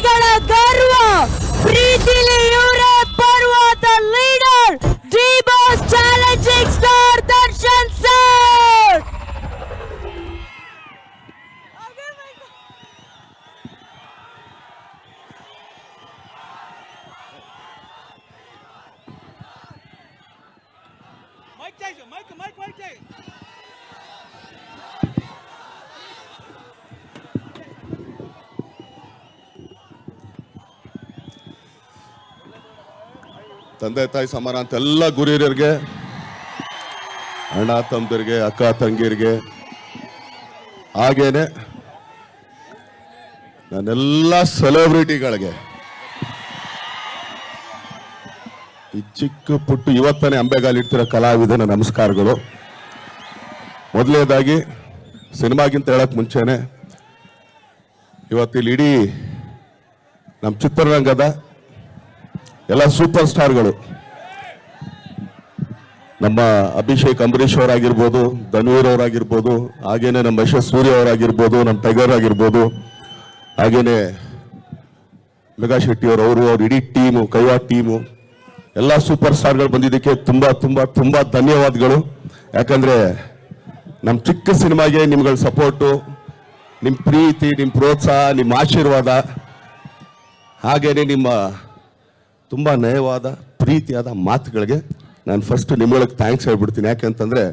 ಶ್ರೀಗಳ ಗರ್ವ ಪ್ರೀತಿಲಿ ಇವರೇ ಪರ್ವತ leader D boss challenging star Darshan sir Mike Tyson, Mike, ತಂದೆ ತಾಯಿ ಸಮಾನ ಅಂತ ಎಲ್ಲ ಗುರಿಯರಿಗೆ, ಅಣ್ಣ ತಮ್ಮದಿರಿಗೆ, ಅಕ್ಕ ತಂಗಿರಿಗೆ ಹಾಗೇನೆ ನನ್ನೆಲ್ಲ ಸೆಲೆಬ್ರಿಟಿಗಳಿಗೆ ಈ ಚಿಕ್ಕ ಪುಟ್ಟು ಇವತ್ತನೇ ಅಂಬೆಗಾಲಿಡ್ತಿರೋ ಕಲಾವಿದನ ನಮಸ್ಕಾರಗಳು. ಮೊದಲನೇದಾಗಿ, ಸಿನಿಮಾಗಿಂತ ಹೇಳಕ್ ಮುಂಚೆನೆ ಇವತ್ತಿಲ್ಲಿ ಇಡೀ ನಮ್ಮ ಚಿತ್ರರಂಗದ ಎಲ್ಲ ಸೂಪರ್ ಸ್ಟಾರ್ಗಳು. ನಮ್ಮ ಅಭಿಷೇಕ್ ಅಂಬರೀಶ್ ಅವರಾಗಿರ್ಬೋದು, ಧನ್ವೀರ್ ಅವರಾಗಿರ್ಬೋದು, ಹಾಗೇನೆ ನಮ್ಮ ಯಶಸ್ ಸೂರ್ಯ ಅವರಾಗಿರ್ಬೋದು, ನಮ್ಮ ಟೈಗರ್ ಆಗಿರ್ಬೋದು, ಹಾಗೇನೆ ಮೆಗಾ ಶೆಟ್ಟಿ ಅವರು ಅವರು, ಅವ್ರ ಇಡೀ ಟೀಮು ಕೈವಾ ಟೀಮು ಎಲ್ಲ ಸೂಪರ್ ಸ್ಟಾರ್ಗಳು ಬಂದಿದ್ದಕ್ಕೆ ತುಂಬ ತುಂಬ ತುಂಬ ಧನ್ಯವಾದಗಳು. ಯಾಕಂದರೆ ನಮ್ಮ ಚಿಕ್ಕ ಸಿನಿಮಾಗೆ ನಿಮ್ಗಳ ಸಪೋರ್ಟು ನಿಮ್ಮ ಪ್ರೀತಿ ನಿಮ್ಮ ಪ್ರೋತ್ಸಾಹ ನಿಮ್ಮ ಆಶೀರ್ವಾದ, ಹಾಗೇನೆ ನಿಮ್ಮ ತುಂಬ ನಯವಾದ ಪ್ರೀತಿಯಾದ ಮಾತುಗಳಿಗೆ ನಾನು ಫಸ್ಟ್ ನಿಮ್ಮೊಳಗೆ ಥ್ಯಾಂಕ್ಸ್ ಹೇಳ್ಬಿಡ್ತೀನಿ. ಯಾಕೆಂತಂದ್ರೆ